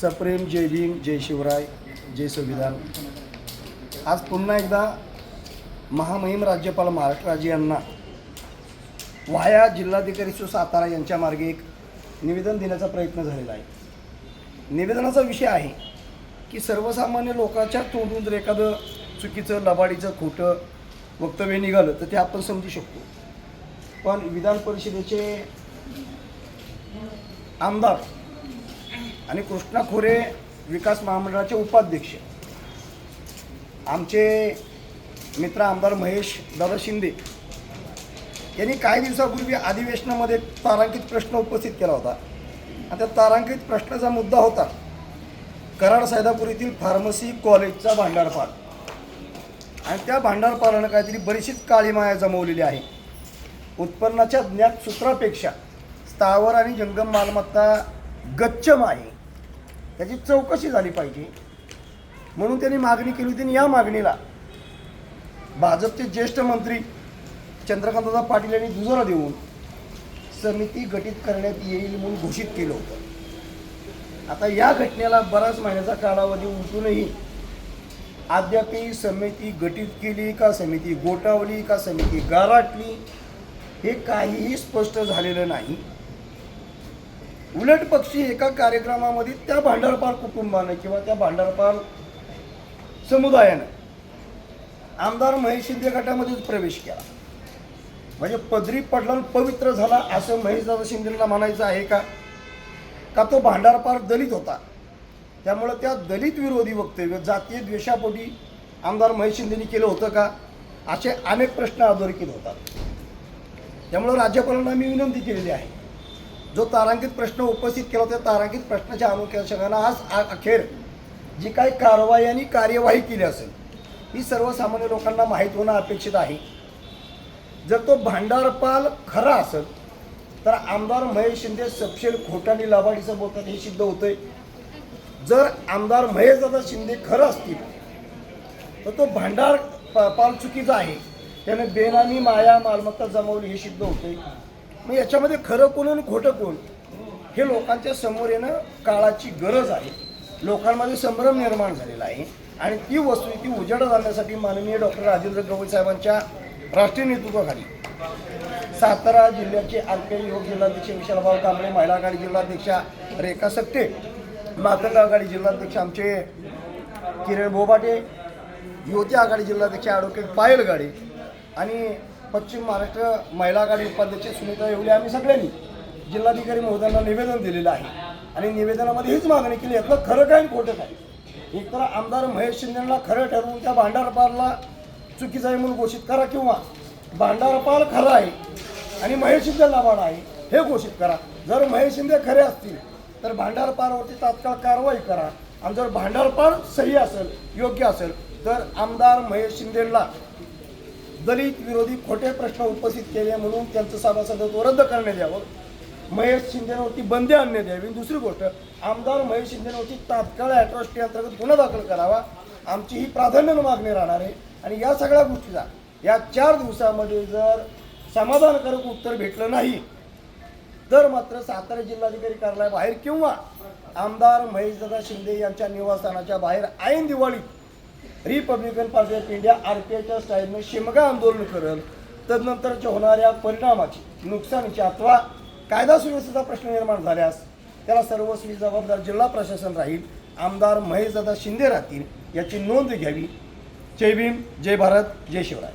सप्रेम जय भीम जय शिवराय जय संविधान. आज पुन्हा एकदा महामहिम राज्यपाल महाराष्ट्र यांना वाया जिल्हाधिकारी सु. सातारा यांच्या मार्गे एक निवेदन देण्याचा प्रयत्न झालेला आहे. निवेदनाचा विषय आहे की सर्वसामान्य लोकांच्या तोंडून जर एखादं चुकीचं लबाडीचं खोटं वक्तव्य निघालं तर ते आपण समजू शकतो. पण विधान परिषदेचे आमदार आणि कृष्णा खोरे विकास महामंडळाचे उपाध्यक्ष. आमचे मित्र आमदार महेश दादा शिंदे यांनी काही दिवसापूर्वी अधिवेशनामध्ये तारांकित प्रश्न उपस्थित केला होता. आणि त्या तारांकित प्रश्नाचा मुद्दा होता कराड सैदापूर येथील फार्मसी कॉलेजचा भांडारपार. आणि त्या भांडारपाडानं काहीतरी बरीचशीच काळी माया जमवलेली आहे. उत्पन्नाच्या ज्ञात सूत्रापेक्षा स्थावर आणि जंगम मालमत्ता गच्चम आहे. त्याची चौकशी झाली पाहिजे. म्हणून त्यांनी मागणी केली होती आणि या मागणीला भाजपचे ज्येष्ठ मंत्री चंद्रकांतदादा पाटील यांनी दुजोरा देऊन समिती गठीत करण्यात येईल म्हणून घोषित केलं होतं. आता या घटनेला बराच महिन्याचा कालावधी उलटूनही अद्यापही समिती गठीत केली का समिती गोटावली का समिती गाराटली हे काहीही स्पष्ट झालेलं नाही. उलट पक्षी एका कार्यक्रमामध्ये त्या भांडारपाल कुटुंबानं किंवा त्या भांडारपाल समुदायानं आमदार महेश शिंदे गटामध्येच प्रवेश केला. म्हणजे पदरी पडला पवित्र झाला असं महेशदादा शिंदेला म्हणायचं आहे का? का तो भांडारपार दलित होता? त्यामुळं त्या दलित विरोधी वक्तव्य जातीय द्वेषापोटी आमदार महेश शिंदेनी केलं होतं का? असे अनेक प्रश्न अधोरेखित होतात. त्यामुळं राज्यपालांना मी विनंती केलेली आहे. जो तारांकित प्रश्न उपस्थित केला त्या तारांकित प्रश्नाच्या अनुषंगानं आज अखेर जी काही कारवाई आणि कार्यवाही केली असेल ही सर्वसामान्य लोकांना माहीत होणं अपेक्षित आहे. जर तो भांडारपाल खरा असेल तर आमदार महेश शिंदे सपशेल खोटानी लाभाडीचं बोलतात हे सिद्ध होतंय. जर आमदार महेशदादा शिंदे खरं असतील तर तो भांडार प- पाल चुकीचा आहे. त्याने बेनामी माया मालमत्ता जमवली हे सिद्ध होते मग याच्यामध्ये खरं कोण आणि खोटं कोण? हे लोकांच्या समोर येणं काळाची गरज आहे. लोकांमध्ये संभ्रम निर्माण झालेला आहे. आणि ती वस्तू ती उजेडात जाण्यासाठी माननीय डॉक्टर राजेंद्र गवई साहेबांच्या राष्ट्रीय नेतृत्वाखाली सातारा जिल्ह्याचे आरपीआय युवक जिल्हाध्यक्ष विशालभाऊ कांबळे महिला आघाडी जिल्हाध्यक्षा रेखा सक्ते मातंग आघाडी जिल्हाध्यक्ष आमचे किरण बोबाटे युवती आघाडी जिल्हाध्यक्ष ॲडव्होकेट पायल गाडे आणि पश्चिम महाराष्ट्र महिला आघाडी उपाध्यक्ष सुनीता येवले आम्ही सगळ्यांनी जिल्हाधिकारी महोदयांना निवेदन दिलेलं आहे. आणि निवेदनामध्ये हीच मागणी केली यातलं खरं काय आणि खोटं काय? एकतर आमदार महेश शिंदेला खरं ठरवून त्या भांडारपालला चुकीचं आहे म्हणून घोषित करा किंवा भांडारपाल खरा आहे आणि महेश शिंदे लाभाड आहे हे घोषित करा. जर महेश शिंदे खरे असतील तर भांडारपालवरती तात्काळ कारवाई करा. आणि जर भांडारपाल सही असेल योग्य असेल तर आमदार महेश शिंदेला दलित विरोधी खोटे प्रश्न उपस्थित केले म्हणून त्यांचं सभासदत्व रद्द करण्यात यावं. महेश शिंदेवरती बंदी आणण्यात यावी. दुसरी गोष्ट आमदार महेश शिंदेवरती तात्काळ अॅट्रॉसिटी अंतर्गत गुन्हा दाखल करावा. आमची ही प्राधान्यानं मागणी राहणार आहे. आणि या सगळ्या गोष्टीला या चार दिवसामध्ये जर समाधानकारक उत्तर भेटलं नाही तर मात्र सातारा जिल्हाधिकारी कार्यालयाबाहेर किंवा आमदार महेशदादा शिंदे यांच्या निवासस्थानाच्या बाहेर ऐन दिवाळीत Republican party of India R P आयच्या स्टाईलनं शिमगा आंदोलन करेल. तदनंतरच्या होणाऱ्या परिणामाची नुकसानीची अथवा कायदा सुव्यवस्थेचा प्रश्न निर्माण झाल्यास त्याला सर्वस्वी जबाबदार जिल्हा प्रशासन राहील आमदार महेशदादा शिंदे राहतील याची नोंद घ्यावी. जय भीम जय भारत जय शिवराय.